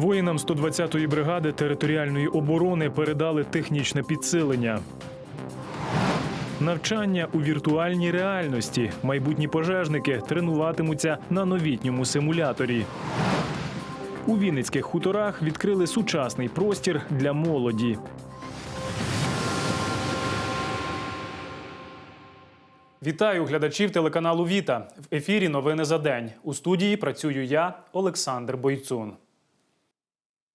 Воїнам 120-ї бригади територіальної оборони передали технічне підсилення. Навчання у віртуальній реальності. Майбутні пожежники тренуватимуться на новітньому симуляторі. У Вінницьких хуторах відкрили сучасний простір для молоді. Вітаю глядачів телеканалу Віта. В ефірі Новини за день. У студії працюю я, Олександр Бойцун.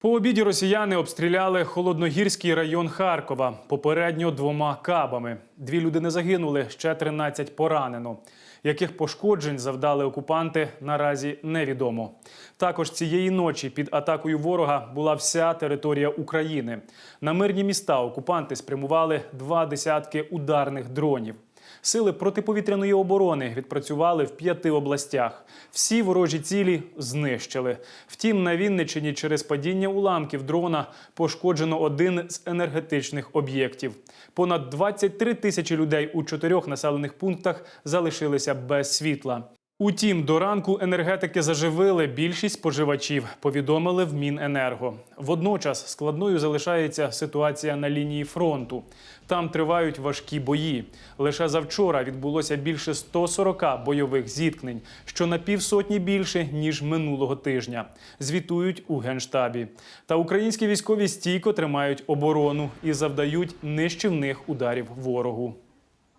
По обіді росіяни обстріляли холодногірський район Харкова попередньо двома кабами. Дві людини загинули, ще 13 поранено. Яких пошкоджень завдали окупанти, наразі невідомо. Також цієї ночі під атакою ворога була вся територія України. На мирні міста окупанти спрямували два десятки ударних дронів. Сили протиповітряної оборони відпрацювали в п'яти областях. Всі ворожі цілі знищили. Втім, на Вінниччині через падіння уламків дрона пошкоджено один з енергетичних об'єктів. Понад 23 тисячі людей у чотирьох населених пунктах залишилися без світла. Утім, до ранку енергетики заживили більшість споживачів, повідомили в Міненерго. Водночас складною залишається ситуація на лінії фронту. Там тривають важкі бої. Лише завчора відбулося більше 140 бойових зіткнень, що на півсотні більше ніж минулого тижня. Звітують у генштабі. Та українські військові стійко тримають оборону і завдають нищівних ударів ворогу.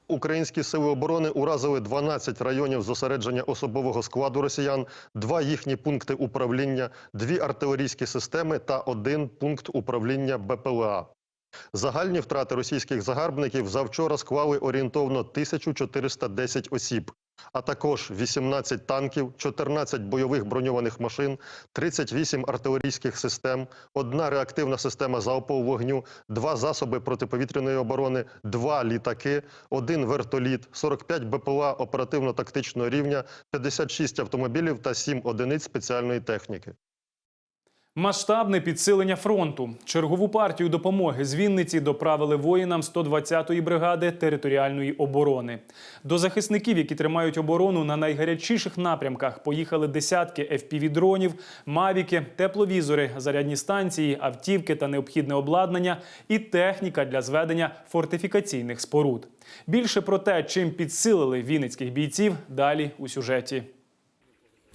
Українські сили оборони уразили 12 районів зосередження особового складу росіян, два їхні пункти управління, дві артилерійські системи та один пункт управління БПЛА. Загальні втрати російських загарбників завчора склали орієнтовно 1410 осіб, а також 18 танків, 14 бойових броньованих машин, 38 артилерійських систем, одна реактивна система залпового вогню, два засоби протиповітряної оборони, два літаки, один вертоліт, 45 БПЛА оперативно-тактичного рівня, 56 автомобілів та 7 одиниць спеціальної техніки. Масштабне підсилення фронту. Чергову партію допомоги з Вінниці доправили воїнам 120-ї бригади територіальної оборони. До захисників, які тримають оборону на найгарячіших напрямках, поїхали десятки FPV-дронів, мавіки, тепловізори, зарядні станції, автівки та необхідне обладнання і техніка для зведення фортифікаційних споруд. Більше про те, чим підсилили вінницьких бійців, далі у сюжеті.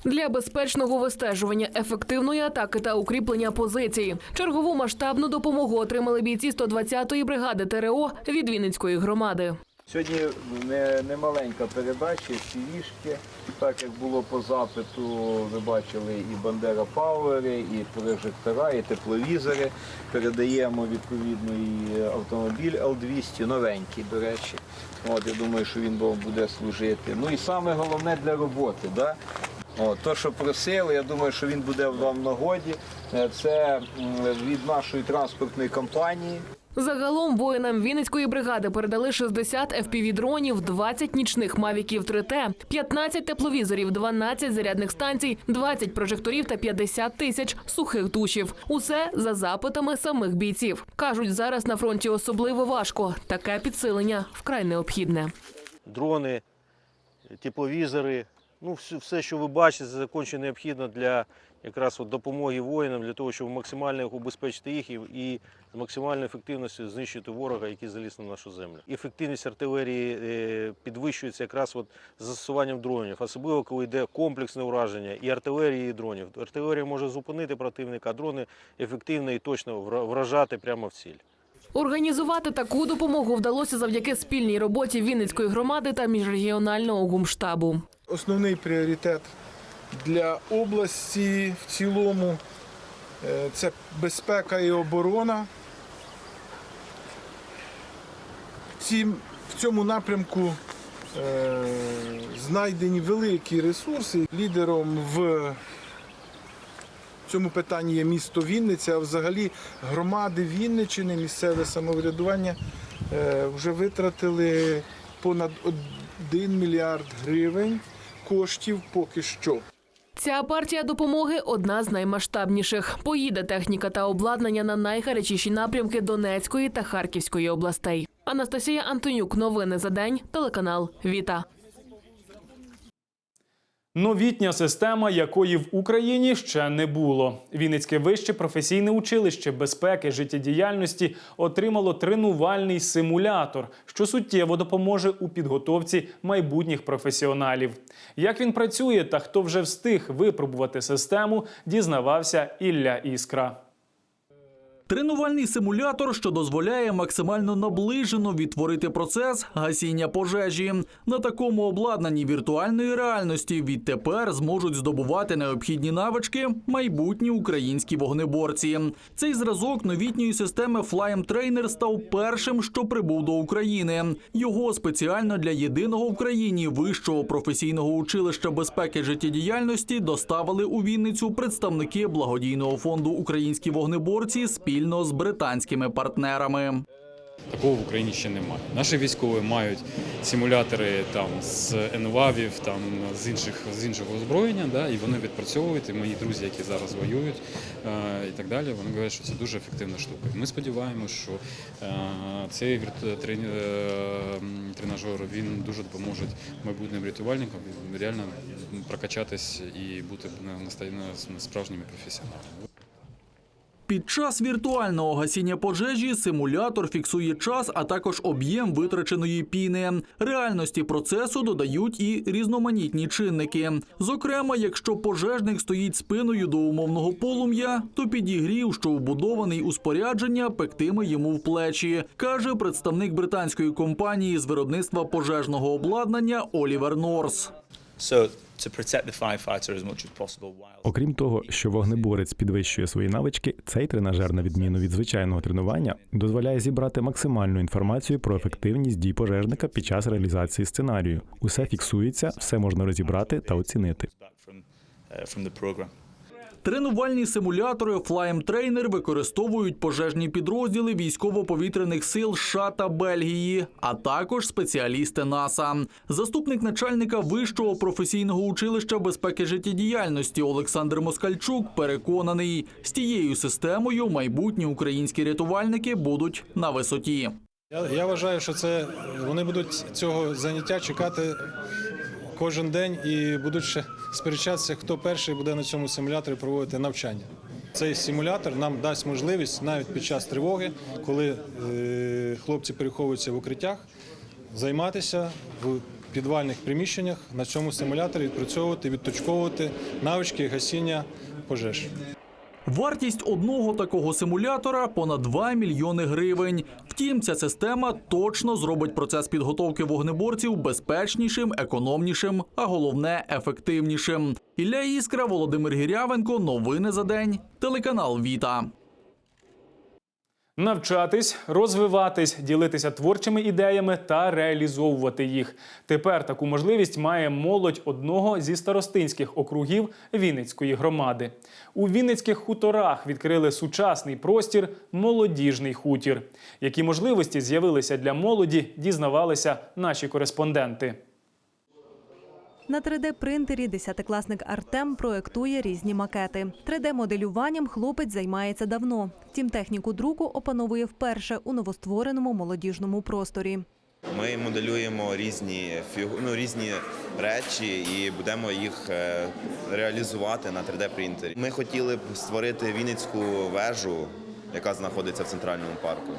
Для безпечного вистежування ефективної атаки та укріплення позицій чергову масштабну допомогу отримали бійці 120-ї бригади ТРО від Вінницької громади. Сьогодні не, не передача, сівішки. Так як було по запиту, ви бачили і Бандера Пауери, і прожектора, і тепловізори. Передаємо відповідно і автомобіль Л-200, новенький, до речі. От, я думаю, що він буде служити. Ну і саме головне для роботи. Да? От, то, що просили, я думаю, що він буде вам в нагоді. Е, Це від нашої транспортної компанії. Загалом воїнам Вінницької бригади передали 60 FPV-дронів, 20 нічних мавіків 3Т, 15 тепловізорів, 12 зарядних станцій, 20 прожекторів та 50 тисяч сухих душів. Усе за запитами самих бійців. Кажуть, зараз на фронті особливо важко. Таке підсилення вкрай необхідне. дрони, тепловізори. Ну, все, що ви бачите, це конче необхідно для якраз от допомоги воїнам, для того, щоб максимально убезпечити їх і, з максимальною ефективністю знищити ворога, який заліз на нашу землю. Ефективність артилерії е, підвищується якраз от застосуванням дронів, особливо коли йде комплексне ураження і артилерії, і дронів. Артилерія може зупинити противника, а дрони ефективно і точно вражати прямо в ціль. Організувати таку допомогу вдалося завдяки спільній роботі Вінницької громади та міжрегіонального гумштабу. Основний пріоритет для області в цілому е, це безпека і оборона. В цьому напрямку е, знайдені великі ресурси. Лідером в цьому питанні є місто Вінниця, а взагалі громади Вінниччини, місцеве самоврядування е, вже витратили понад 1 мільярд гривень коштів поки що. Ця партія допомоги одна з наймасштабніших. Поїде техніка та обладнання на найгарячіші напрямки Донецької та Харківської областей. Анастасія Антонюк. Новини за день. Телеканал Віта. Новітня система, якої в Україні ще не було. Вінницьке вище професійне училище безпеки життєдіяльності отримало тренувальний симулятор, що суттєво допоможе у підготовці майбутніх професіоналів. Як він працює та хто вже встиг випробувати систему, дізнавався Ілля Іскра. Тренувальний симулятор, що дозволяє максимально наближено відтворити процес гасіння пожежі. На такому обладнанні віртуальної реальності відтепер зможуть здобувати необхідні навички майбутні українські вогнеборці. Цей зразок новітньої системи Flyme Trainer став першим, що прибув до України. Його спеціально для єдиного в країні вищого професійного училища безпеки життєдіяльності доставили у Вінницю представники благодійного фонду Українські вогнеборці спільно з британськими партнерами. Такого в Україні ще немає. Наші військові мають симулятори там з ЕНВАВів, там з інших з іншого озброєння, да, і вони відпрацьовують. І мої друзі, які зараз воюють е, і так далі, вони говорять, що це дуже ефективна штука. І Ми сподіваємося, що е, цей вірт- трені- е, м, тренажер він дуже допоможе майбутнім рятувальникам реально прокачатись і бути справжніми професіоналами. Під час віртуального гасіння пожежі симулятор фіксує час, а також об'єм витраченої піни. Реальності процесу додають і різноманітні чинники. Зокрема, якщо пожежник стоїть спиною до умовного полум'я, то підігрів, що вбудований у спорядження, пектиме йому в плечі, каже представник британської компанії з виробництва пожежного обладнання Олівер Норс. Окрім того, що вогнеборець підвищує свої навички, цей тренажер, на відміну від звичайного тренування, дозволяє зібрати максимальну інформацію про ефективність дій пожежника під час реалізації сценарію. Усе фіксується, все можна розібрати та оцінити. Тренувальні симулятори Flyme Trainer використовують пожежні підрозділи військово-повітряних сил США та Бельгії, а також спеціалісти НАСА. Заступник начальника вищого професійного училища безпеки життєдіяльності Олександр Москальчук переконаний, з тією системою майбутні українські рятувальники будуть на висоті. Я, я вважаю, що це вони будуть цього заняття чекати кожен день і будуть ще сперечатися, хто перший буде на цьому симуляторі проводити навчання. Цей симулятор нам дасть можливість навіть під час тривоги, коли е, хлопці переховуються в укриттях, займатися в підвальних приміщеннях на цьому симуляторі, відпрацьовувати, відточковувати навички гасіння пожеж. Вартість одного такого симулятора понад 2 мільйони гривень. Втім, ця система точно зробить процес підготовки вогнеборців безпечнішим, економнішим, а головне ефективнішим. Ілля Іскра, Володимир Гірявенко. Новини за день. Телеканал Віта. Навчатись, розвиватись, ділитися творчими ідеями та реалізовувати їх. Тепер таку можливість має молодь одного зі старостинських округів Вінницької громади. У Вінницьких хуторах відкрили сучасний простір Молодіжний хутір. Які можливості з'явилися для молоді, дізнавалися наші кореспонденти. На 3D-принтері десятикласник Артем проектує різні макети. 3D-моделюванням хлопець займається давно. Втім, техніку друку опановує вперше у новоствореному молодіжному просторі. Ми моделюємо різні ну, різні речі і будемо їх е, реалізувати на 3D принтері. Ми хотіли б створити Вінницьку вежу, яка знаходиться в центральному парку.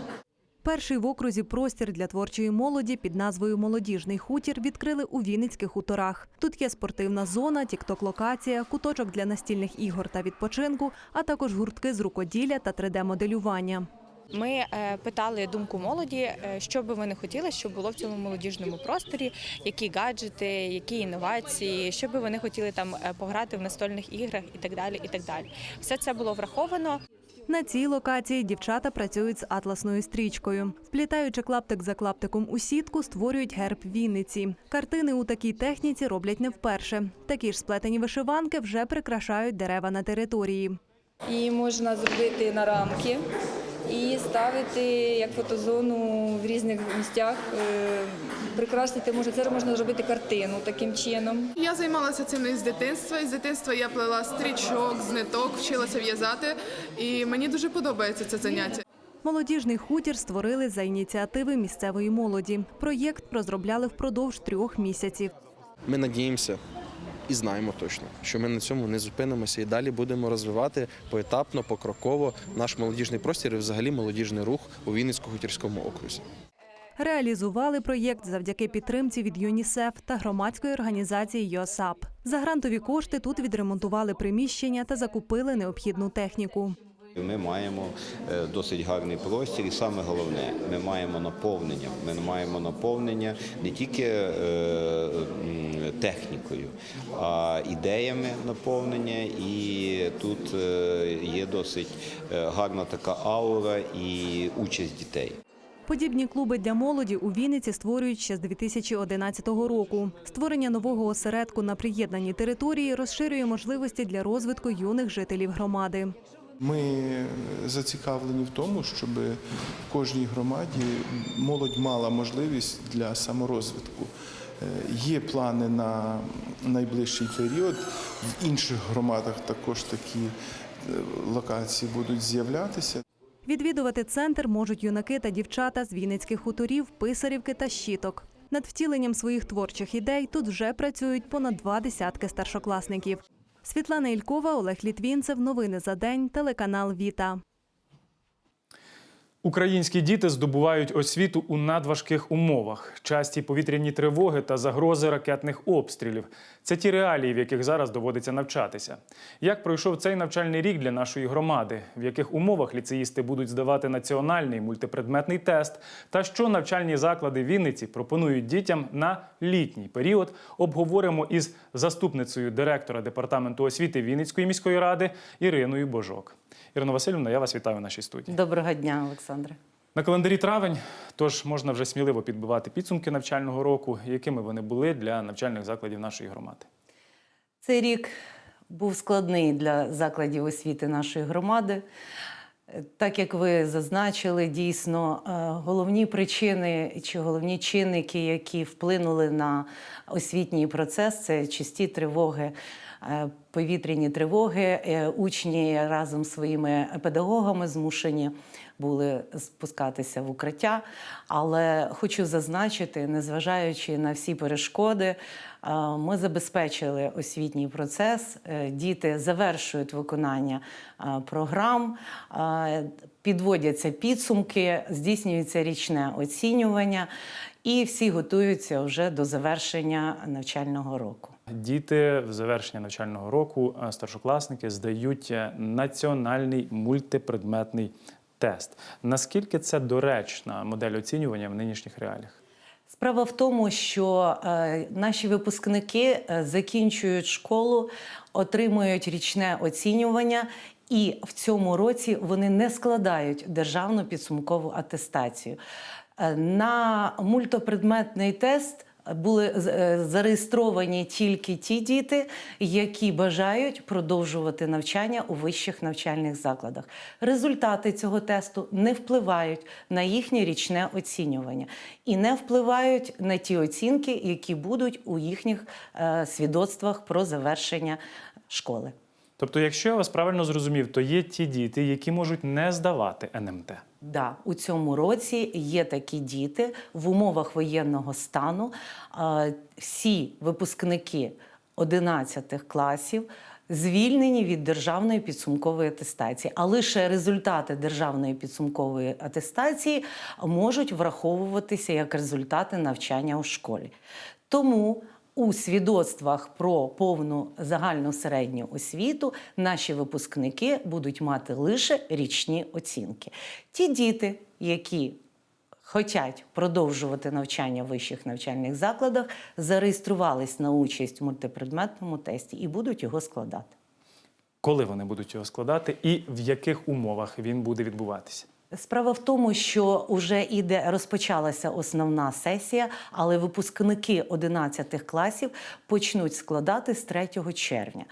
Перший в окрузі простір для творчої молоді під назвою Молодіжний хутір відкрили у Вінницьких хуторах. Тут є спортивна зона, тікток-локація, куточок для настільних ігор та відпочинку, а також гуртки з рукоділля та 3D-моделювання. Ми е, питали думку молоді, е, що би вони хотіли, щоб було в цьому молодіжному просторі, які гаджети, які інновації, що би вони хотіли там е, пограти в настольних іграх і так далі. І так далі. Все це було враховано. На цій локації дівчата працюють з атласною стрічкою. Вплітаючи клаптик за клаптиком у сітку, створюють герб Вінниці. Картини у такій техніці роблять не вперше. Такі ж сплетені вишиванки вже прикрашають дерева на території. Її можна зробити на рамки і ставити як фотозону в різних місцях. е, Прикрасити можна це можна зробити картину таким чином. Я займалася цим із дитинства. Із дитинства я плела стрічок, з ниток, вчилася в'язати, і мені дуже подобається це заняття. Молодіжний хутір створили за ініціативи місцевої молоді. Проєкт розробляли впродовж трьох місяців. Ми надіємося і знаємо точно, що ми на цьому не зупинимося і далі будемо розвивати поетапно, покроково наш молодіжний простір і взагалі молодіжний рух у Вінницько-Хутірському окрузі. Реалізували проєкт завдяки підтримці від ЮНІСЕФ та громадської організації ЙОСАП. За грантові кошти тут відремонтували приміщення та закупили необхідну техніку. Ми маємо е, досить гарний простір, і саме головне, ми маємо наповнення. Ми маємо наповнення не тільки е, технікою, а ідеями наповнення. І тут е, є досить гарна така аура і участь дітей. Подібні клуби для молоді у Вінниці створюють ще з 2011 року. Створення нового осередку на приєднаній території розширює можливості для розвитку юних жителів громади. Ми зацікавлені в тому, щоб в кожній громаді молодь мала можливість для саморозвитку. Е, Є плани на найближчий період. В інших громадах також такі е, локації будуть з'являтися. Відвідувати центр можуть юнаки та дівчата з Вінницьких хуторів, писарівки та щіток. Над втіленням своїх творчих ідей тут вже працюють понад два десятки старшокласників. Світлана Ількова, Олег Літвінцев. Новини за день. Телеканал Віта. Українські діти здобувають освіту у надважких умовах, часті повітряні тривоги та загрози ракетних обстрілів. Це ті реалії, в яких зараз доводиться навчатися. Як пройшов цей навчальний рік для нашої громади, в яких умовах ліцеїсти будуть здавати національний мультипредметний тест, та що навчальні заклади Вінниці пропонують дітям на літній період, обговоримо із заступницею директора департаменту освіти Вінницької міської ради Іриною Божок. Ірина Васильівна, я вас вітаю в нашій студії. Доброго дня, Олександре. На календарі травень, тож можна вже сміливо підбивати підсумки навчального року, якими вони були для навчальних закладів нашої громади. Цей рік був складний для закладів освіти нашої громади. Так як ви зазначили, дійсно е, головні причини чи головні чинники, які вплинули на освітній процес, це часті тривоги, повітряні тривоги. Е, Учні разом з своїми педагогами змушені були спускатися в укриття. Але хочу зазначити, незважаючи на всі перешкоди, е, ми забезпечили освітній процес. Е, Діти завершують виконання е, програм, е, підводяться підсумки, здійснюється річне оцінювання, і всі готуються вже до завершення навчального року. Діти в завершення навчального року, старшокласники здають е, національний мультипредметний тест. Наскільки це доречна модель оцінювання в нинішніх реаліях? Справа в тому, що е, наші випускники е, закінчують школу, отримують річне оцінювання, і в цьому році вони не складають державну підсумкову атестацію. Е, на мультипредметний тест. Були е, зареєстровані тільки ті діти, які бажають продовжувати навчання у вищих навчальних закладах. Результати цього тесту не впливають на їхнє річне оцінювання і не впливають на ті оцінки, які будуть у їхніх е, свідоцтвах про завершення школи. Тобто, якщо я вас правильно зрозумів, то є ті діти, які можуть не здавати НМТ. Да, у цьому році є такі діти в умовах воєнного стану. Всі випускники 11 класів звільнені від державної підсумкової атестації, а лише результати державної підсумкової атестації можуть враховуватися як результати навчання у школі. Тому у свідоцтвах про повну загальну середню освіту наші випускники будуть мати лише річні оцінки. Ті діти, які хочуть продовжувати навчання в вищих навчальних закладах, зареєструвались на участь в мультипредметному тесті і будуть його складати. Коли вони будуть його складати і в яких умовах він буде відбуватися? Справа в тому, що вже іде розпочалася основна сесія, але випускники 11 класів почнуть складати з 3 червня.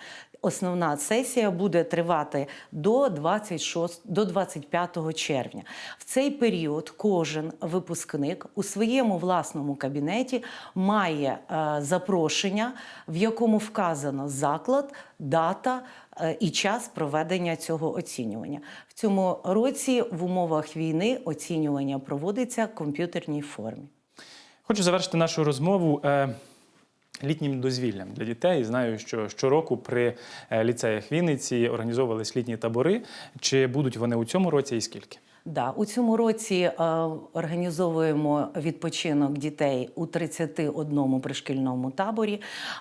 Основна сесія буде тривати до 26, до 25 червня. В цей період кожен випускник у своєму власному кабінеті має е, запрошення, в якому вказано заклад, дата е, і час проведення цього оцінювання. В цьому році в умовах війни оцінювання проводиться в комп'ютерній формі. Хочу завершити нашу розмову е, літнім дозвіллям для дітей. Знаю, що щороку при е, ліцеях Вінниці організовувались літні табори. Чи будуть вони у цьому році і скільки? Да, у цьому році е, організовуємо відпочинок дітей у 31 пришкільному таборі.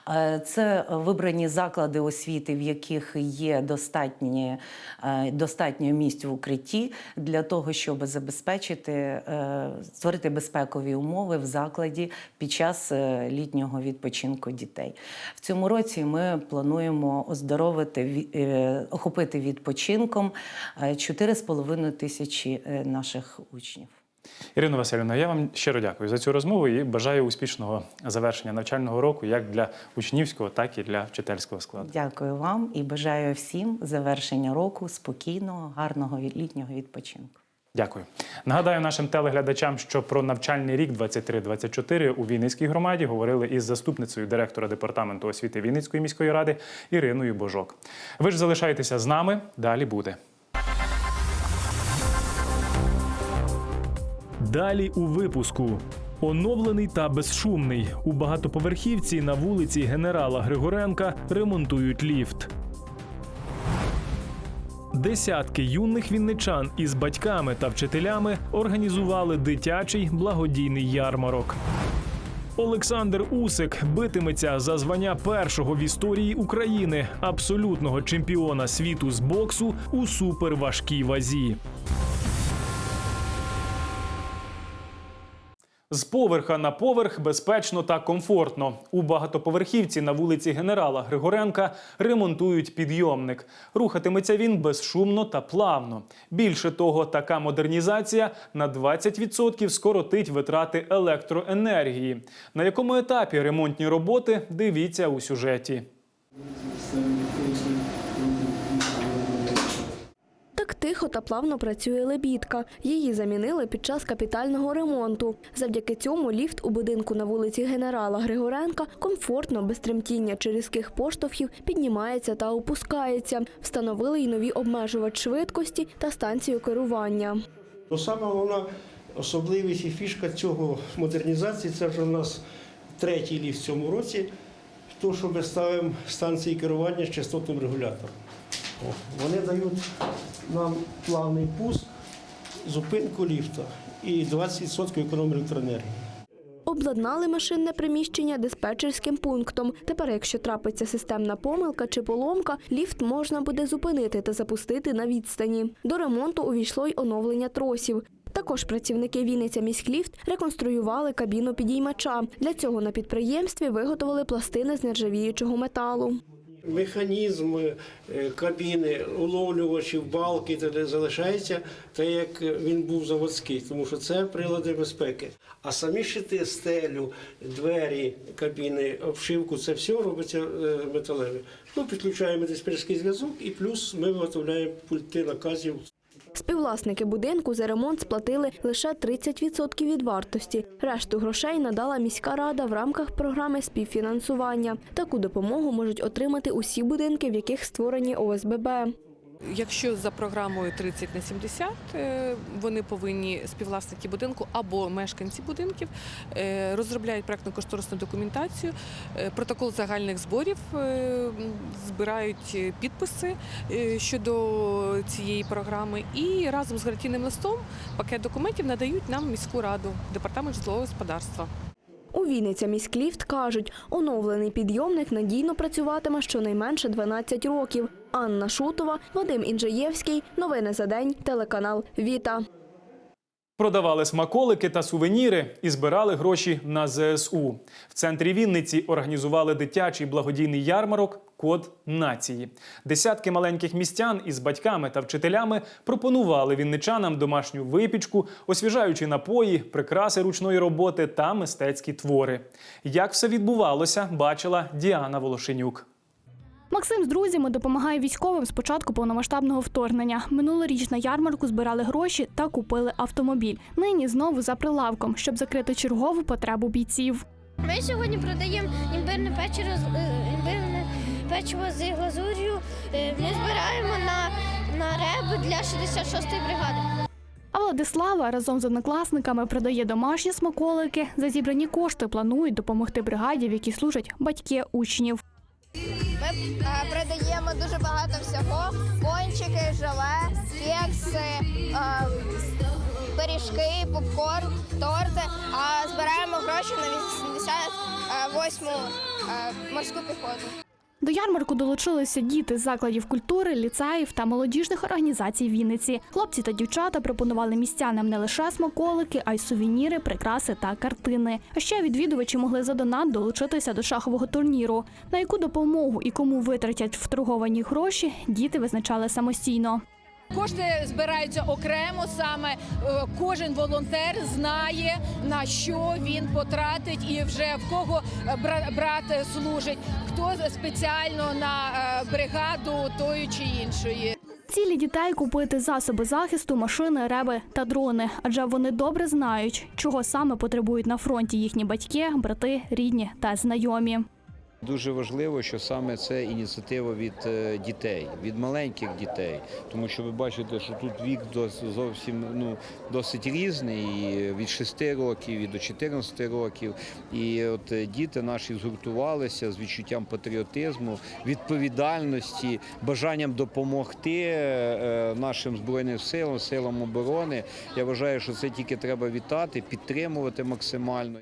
Е, це вибрані заклади освіти, в яких є достатні, е, достатньо місць в укритті для того, щоб забезпечити, е, створити безпекові умови в закладі під час е, літнього відпочинку дітей. В цьому році ми плануємо оздоровити, е, охопити відпочинком е, 4,5 тисячі е, наших учнів. Ірино Васильівна, я вам щиро дякую за цю розмову і бажаю успішного завершення навчального року як для учнівського, так і для вчительського складу. Дякую вам і бажаю всім завершення року спокійного, гарного літнього відпочинку. Дякую. Нагадаю нашим телеглядачам, що про навчальний рік 23-24 у Вінницькій громаді говорили із заступницею директора департаменту освіти Вінницької міської ради Іриною Божок. Ви ж залишайтеся з нами. Далі буде. Далі у випуску. Оновлений та безшумний. У багатоповерхівці на вулиці генерала Григоренка ремонтують ліфт. Десятки юних вінничан із батьками та вчителями організували дитячий благодійний ярмарок. Олександр Усик битиметься за звання першого в історії України абсолютного чемпіона світу з боксу у суперважкій вазі. З поверха на поверх безпечно та комфортно. У багатоповерхівці на вулиці генерала Григоренка ремонтують підйомник. Рухатиметься він безшумно та плавно. Більше того, така модернізація на 20% скоротить витрати електроенергії. На якому етапі ремонтні роботи дивіться у сюжеті. Так тихо та плавно працює лебідка. Її замінили під час капітального ремонту. Завдяки цьому ліфт у будинку на вулиці генерала Григоренка комфортно, без тремтіння чи різких поштовхів піднімається та опускається. Встановили й нові обмежувач швидкості та станцію керування. Ну, саме головна особливість і фішка цього модернізації це вже у нас третій ліфт в цьому році, то, що ми ставимо станції керування з частотним регулятором. Вони дають нам плавний пуск, зупинку ліфта і 20% економії електроенергії. Обладнали машинне приміщення диспетчерським пунктом. Тепер, якщо трапиться системна помилка чи поломка, ліфт можна буде зупинити та запустити на відстані. До ремонту увійшло й оновлення тросів. Також працівники Вінниця міськліфт реконструювали кабіну підіймача. Для цього на підприємстві виготовили пластини з нержавіючого металу. Механізм е, кабіни, уловлювачів, балки та залишається так, як він був заводський, тому що це прилади безпеки. А самі щити, стелю, двері кабіни, обшивку це все робиться е, металеве. Ну, підключаємо диспетчерський зв'язок і плюс ми виготовляємо пульти наказів. Співвласники будинку за ремонт сплатили лише 30% від вартості. Решту грошей надала міська рада в рамках програми співфінансування. Таку допомогу можуть отримати усі будинки, в яких створені ОСББ. Якщо за програмою 30 на 70, е, вони повинні співвласники будинку або мешканці будинків е, розробляють проектно-кошторисну документацію, е, протокол загальних зборів, збирають підписи щодо цієї програми і разом з гарантійним листом пакет документів надають нам міську раду, департамент житлового господарства. У Вінниця міськліфт кажуть, оновлений підйомник надійно працюватиме щонайменше 12 років. Анна Шутова, Вадим Інжаєвський. Новини за день. Телеканал Віта. Продавали смаколики та сувеніри і збирали гроші на ЗСУ. В центрі Вінниці організували дитячий благодійний ярмарок Код нації. Десятки маленьких містян із батьками та вчителями пропонували вінничанам домашню випічку, освіжаючі напої, прикраси ручної роботи та мистецькі твори. Як все відбувалося, бачила Діана Волошенюк. Максим з друзями допомагає військовим з початку повномасштабного вторгнення. Минулоріч на ярмарку збирали гроші та купили автомобіль. Нині знову за прилавком, щоб закрити чергову потребу бійців. Ми сьогодні продаємо імбирне печиво, е, імбирне печиво з глазур'ю. Е, Ми збираємо на, на реб для 66-ї бригади. А Владислава разом з однокласниками продає домашні смаколики. За зібрані кошти планують допомогти бригаді, в якій служать батьки учнів. Е, продаємо дуже багато всього: пончики, желе, кекси, е, пиріжки, попкорн, торти. А збираємо гроші на 88-му е, морську піхоту. До ярмарку долучилися діти з закладів культури, ліцеїв та молодіжних організацій Вінниці. Хлопці та дівчата пропонували містянам не лише смаколики, а й сувеніри, прикраси та картини. А ще відвідувачі могли за донат долучитися до шахового турніру. На яку допомогу і кому витратять вторговані гроші, діти визначали самостійно. Кошти збираються окремо саме. е, Кожен волонтер знає на що він потратить і вже в кого е, бра- брат служить, хто спеціально на е, бригаду тої чи іншої. Цілі дітей купити засоби захисту, машини, реби та дрони, адже вони добре знають, чого саме потребують на фронті їхні батьки, брати, рідні та знайомі. Дуже важливо, що саме це ініціатива від е, дітей, від маленьких дітей, тому що ви бачите, що тут вік зовсім ну досить різний, від 6 років і до 14 років. І от е, діти наші згуртувалися з відчуттям патріотизму, відповідальності, бажанням допомогти е, нашим збройним силам, силам оборони. Я вважаю, що це тільки треба вітати, підтримувати максимально.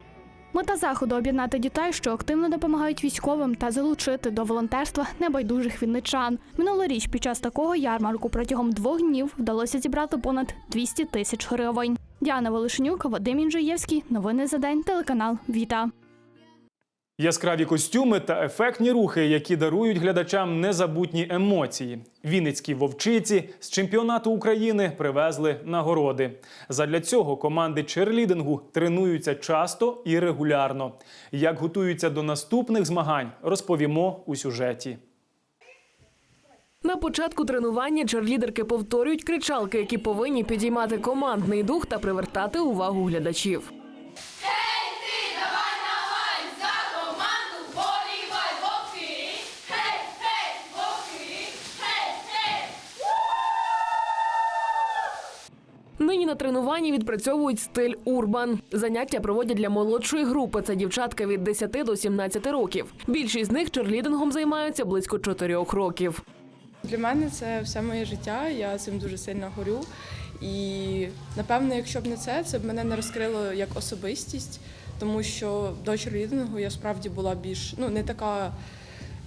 Мета заходу об'єднати дітей, що активно допомагають військовим, та залучити до волонтерства небайдужих вінничан. Минулоріч під час такого ярмарку протягом двох днів вдалося зібрати понад 200 тисяч гривень. Діана Волошенюк, Вадим Інжиєвський. Новини за день. Телеканал Віта. Яскраві костюми та ефектні рухи, які дарують глядачам незабутні емоції. Вінницькі вовчиці з чемпіонату України привезли нагороди. Задля цього команди черлідингу тренуються часто і регулярно. Як готуються до наступних змагань, розповімо у сюжеті. На початку тренування черлідерки повторюють кричалки, які повинні підіймати командний дух та привертати увагу глядачів. На тренуванні відпрацьовують стиль урбан. Заняття проводять для молодшої групи. Це дівчатка від 10 до 17 років. Більшість з них черлідингом займаються близько 4 років. Для мене це все моє життя. Я цим дуже сильно горю. І напевно, якщо б не це, це б мене не розкрило як особистість, тому що до черлідингу я справді була більш ну не така.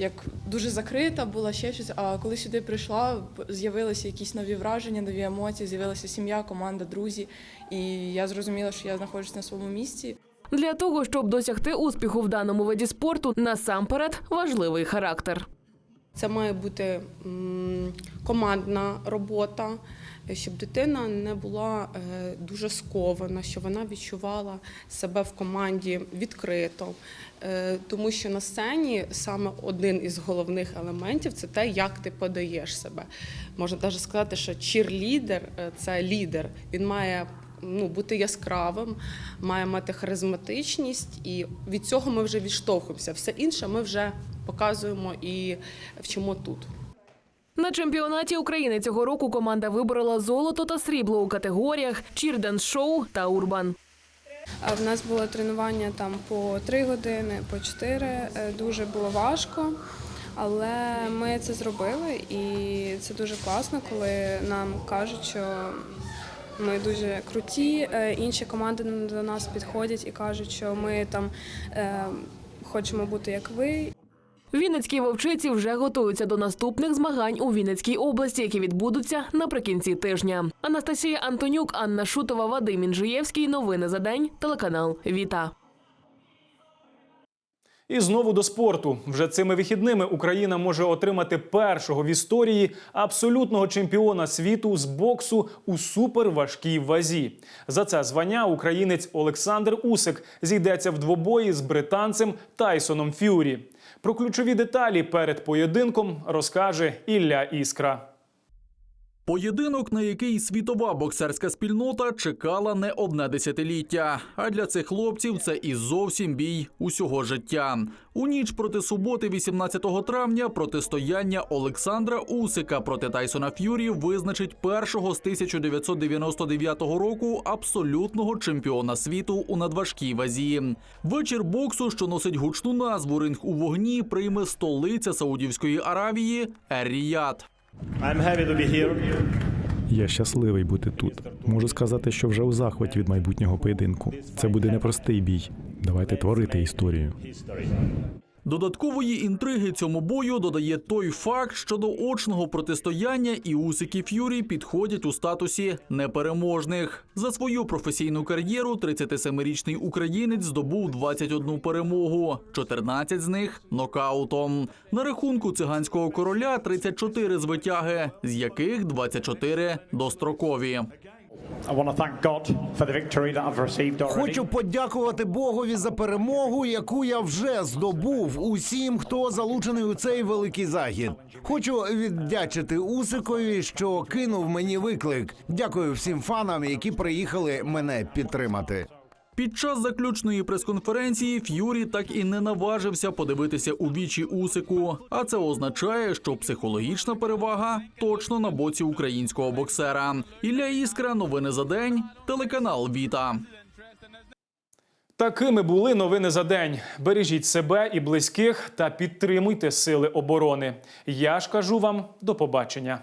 Як дуже закрита була ще щось. А коли сюди прийшла, з'явилися якісь нові враження, нові емоції, з'явилася сім'я, команда, друзі. І я зрозуміла, що я знаходжусь на своєму місці. Для того, щоб досягти успіху в даному виді спорту, насамперед важливий характер. Це має бути командна робота, щоб дитина не була е, дуже скована, щоб вона відчувала себе в команді відкрито. Е, Тому що на сцені саме один із головних елементів це те, як ти подаєш себе. Можна навіть сказати, що чірлідер е, це лідер. Він має ну, бути яскравим, має мати харизматичність, і від цього ми вже відштовхуємося. Все інше ми вже показуємо і вчимо тут. На чемпіонаті України цього року команда виборола золото та срібло у категоріях чірденс шоу та урбан. В нас було тренування там по три години, по чотири. Е, Дуже було важко, але ми це зробили, і це дуже класно, коли нам кажуть, що ми дуже круті. Е, Інші команди до нас підходять і кажуть, що ми там е, хочемо бути як ви. Вінницькі вовчиці вже готуються до наступних змагань у Вінницькій області, які відбудуться наприкінці тижня. Анастасія Антонюк, Анна Шутова, Вадим Інжиєвський. Новини за день. Телеканал Віта. І знову до спорту. Вже цими вихідними Україна може отримати першого в історії абсолютного чемпіона світу з боксу у суперважкій вазі. За це звання українець Олександр Усик зійдеться в двобої з британцем Тайсоном Ф'юрі. Про ключові деталі перед поєдинком розкаже Ілля Іскра. Поєдинок, на який світова боксерська спільнота чекала не одне десятиліття. А для цих хлопців це і зовсім бій усього життя. У ніч проти суботи, 18 травня, протистояння Олександра Усика проти Тайсона Ф'юрі визначить першого з 1999 року абсолютного чемпіона світу у надважкій вазі. Вечір боксу, що носить гучну назву Ринг у вогні, прийме столиця Саудівської Аравії Ер-Ріяд. Я щасливий бути тут. Можу сказати, що вже у захваті від майбутнього поєдинку. Це буде непростий бій. Давайте творити історію. Додаткової інтриги цьому бою додає той факт, що до очного протистояння і Усик і Ф'юрі підходять у статусі непереможних. За свою професійну кар'єру 37-річний українець здобув 21 перемогу, 14 з них нокаутом. На рахунку циганського короля 34 звитяги, з яких 24 дострокові. Хочу подякувати Богові за перемогу, яку я вже здобув усім, хто залучений у цей великий захід. Хочу віддячити Усикові, що кинув мені виклик. Дякую всім фанам, які приїхали мене підтримати. Під час заключної прес-конференції Ф'юрі так і не наважився подивитися у вічі Усику. А це означає, що психологічна перевага точно на боці українського боксера. Ілля Іскра, новини за день, телеканал Віта. Такими були новини за день. Бережіть себе і близьких та підтримуйте сили оборони. Я ж кажу вам до побачення.